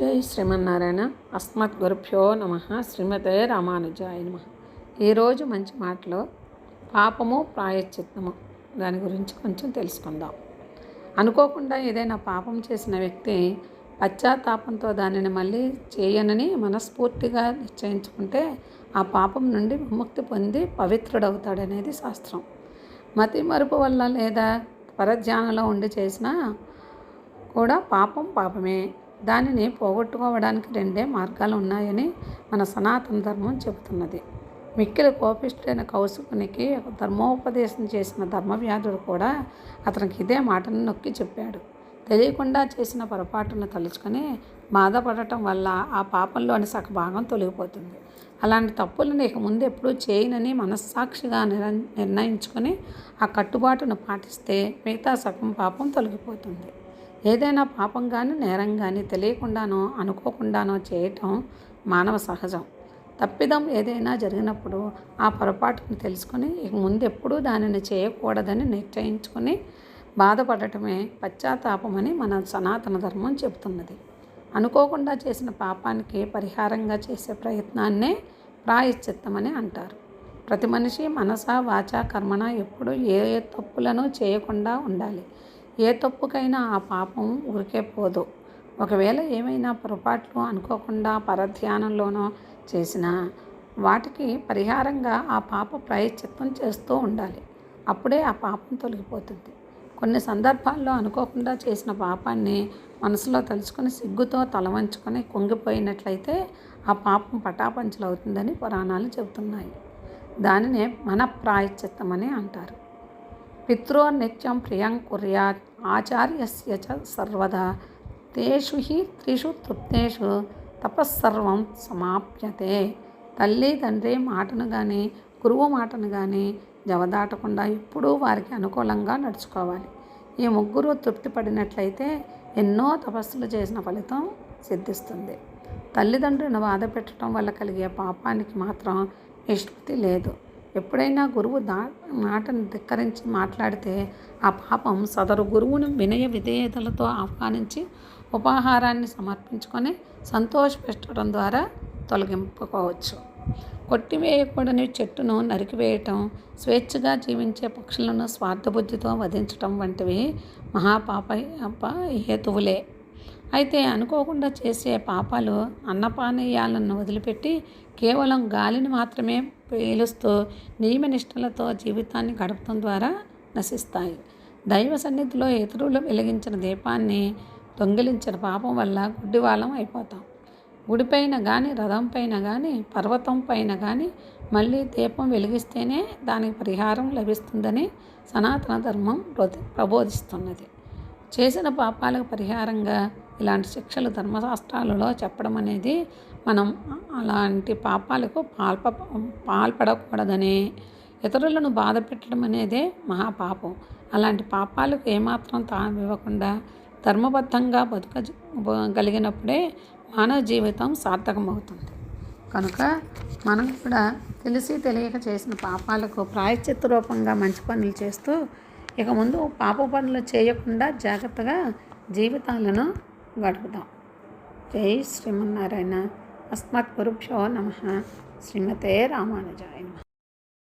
జై శ్రీమన్నారాయణ. అస్మత్ గురుభ్యో నమ. శ్రీమతే రామానుజాయ నమ. ఈరోజు మంచి మాటలో పాపము ప్రాయశ్చిత్తము. దాని గురించి కొంచెం తెలుసుకుందాం. అనుకోకుండా ఏదైనా పాపం చేసిన వ్యక్తి పశ్చాత్తాపంతో దానిని మళ్ళీ చేయనని మనస్ఫూర్తిగా నిశ్చయించుకుంటే ఆ పాపం నుండి విముక్తి పొంది పవిత్రుడవుతాడనేది శాస్త్రం. మతి మరుపు వల్ల లేదా పరధ్యానంలో ఉండి చేసినా కూడా పాపం పాపమే. దానిని పోగొట్టుకోవడానికి రెండే మార్గాలు ఉన్నాయని మన సనాతన ధర్మం చెబుతున్నది. మిక్కిలి కోపిష్ఠైన కౌశికునికి ధర్మోపదేశం చేసిన ధర్మవ్యాధుడు కూడా అతనికి ఇదే మాటను నొక్కి చెప్పాడు. తెలియకుండా చేసిన పొరపాటును తలుచుకొని బాధపడటం వల్ల ఆ పాపంలోని సగ భాగం తొలగిపోతుంది. అలాంటి తప్పులను ఇక ముందు ఎప్పుడూ చేయనని మనస్సాక్షిగా నిర్ణయించుకొని ఆ కట్టుబాటును పాటిస్తే మిగతా సగం పాపం తొలగిపోతుంది. ఏదైనా పాపం కానీ నేరం కానీ తెలియకుండానో అనుకోకుండానో చేయటం మానవ సహజం. తప్పిదం ఏదైనా జరిగినప్పుడు ఆ పొరపాటును తెలుసుకొని ఇక ముందు ఎప్పుడూ దానిని చేయకూడదని నిశ్చయించుకొని బాధపడటమే పశ్చాత్తాపమని మన సనాతన ధర్మం చెబుతున్నది. అనుకోకుండా చేసిన పాపానికి పరిహారంగా చేసే ప్రయత్నాన్నే ప్రాయశ్చిత్తమని అంటారు. ప్రతి మనిషి మనస వాచ కర్మణ ఎప్పుడు ఏ తప్పులను చేయకుండా ఉండాలి. ఏ తప్పుకైనా ఆ పాపం ఊరికే పోదు. ఒకవేళ ఏమైనా పొరపాట్లు అనుకోకుండా పరధ్యానంలోనో చేసినా వాటికి పరిహారంగా ఆ పాప ప్రాయశ్చిత్తం చేస్తూ ఉండాలి. అప్పుడే ఆ పాపం తొలగిపోతుంది. కొన్ని సందర్భాల్లో అనుకోకుండా చేసిన పాపాన్ని మనసులో తలుచుకొని సిగ్గుతో తల వంచుకొని కుంగిపోయినట్లయితే ఆ పాపం పటాపంచలవుతుందని పురాణాలు చెబుతున్నాయి. దానినే మన ప్రాయశ్చిత్తమని అంటారు. పితృనిత్యం ప్రియం కుర్యాత్ ఆచార్యస్య చ సర్వదా తేషు హి త్రిషు తృప్తేషు తపస్సర్వం సమాప్యతే తల్లి తండ్రి మాటను కానీ గురువు మాటను కానీ జవదాటకుండా ఎప్పుడూ వారికి అనుకూలంగా నడుచుకోవాలి. ఈ ముగ్గురు తృప్తి పడినట్లయితే ఎన్నో తపస్సులు చేసిన ఫలితం సిద్ధిస్తుంది. తల్లిదండ్రులను బాధ పెట్టడం వల్ల కలిగే పాపానికి మాత్రం నిష్పత్తి లేదు. ఎప్పుడైనా గురువు దా మాటను ధిక్కరించి మాట్లాడితే ఆ పాపం సదరు గురువును వినయ విధేయతలతో ఆహ్వానించి ఉపాహారాన్ని సమర్పించుకొని సంతోషపెట్టడం ద్వారా తొలగింపుకోవచ్చు. కొట్టివేయకూడని చెట్టును నరికివేయటం స్వేచ్ఛగా జీవించే పక్షులను స్వార్థబుద్ధితో వధించటం వంటివి మహాపాప హేతువులే. అయితే అనుకోకుండా చేసే పాపాలు అన్నపానీయాలను వదిలిపెట్టి కేవలం గాలిని మాత్రమే పీలుస్తూ నియమనిష్టలతో జీవితాన్ని గడపడం ద్వారా నశిస్తాయి. దైవ సన్నిధిలో ఇతరులు వెలిగించిన దీపాన్ని దొంగిలించిన పాపం వల్ల గుడ్డివాళ్ళం అయిపోతాం. గుడిపైన కానీ రథం పైన కానీ పర్వతం పైన కానీ మళ్ళీ దీపం వెలిగిస్తేనే దానికి పరిహారం లభిస్తుందని సనాతన ధర్మం ప్రబోధిస్తున్నది. చేసిన పాపాలకు పరిహారంగా ఇలాంటి శిక్షలు ధర్మశాస్త్రాలలో చెప్పడం అనేది మనం అలాంటి పాపాలకు పాల్ప పాల్పడకూడదని ఇతరులను బాధ పెట్టడం అనేదే మహాపాపం. అలాంటి పాపాలకు ఏమాత్రం తాను ఇవ్వకుండా ధర్మబద్ధంగా బతుకగలిగినప్పుడే మానవ జీవితం సార్థకమవుతుంది. కనుక మనం కూడా తెలిసి తెలియక చేసిన పాపాలకు ప్రాయశ్చిత్త రూపంగా మంచి పనులు చేస్తూ ఇక ముందు పాప పనులు చేయకుండా జాగ్రత్తగా జీవితాలను గడుపుదాం. జై శ్రీమన్నారాయణ. అస్మత్ గురుభ్యో నమ. శ్రీమతే రామానుజాయ నమ.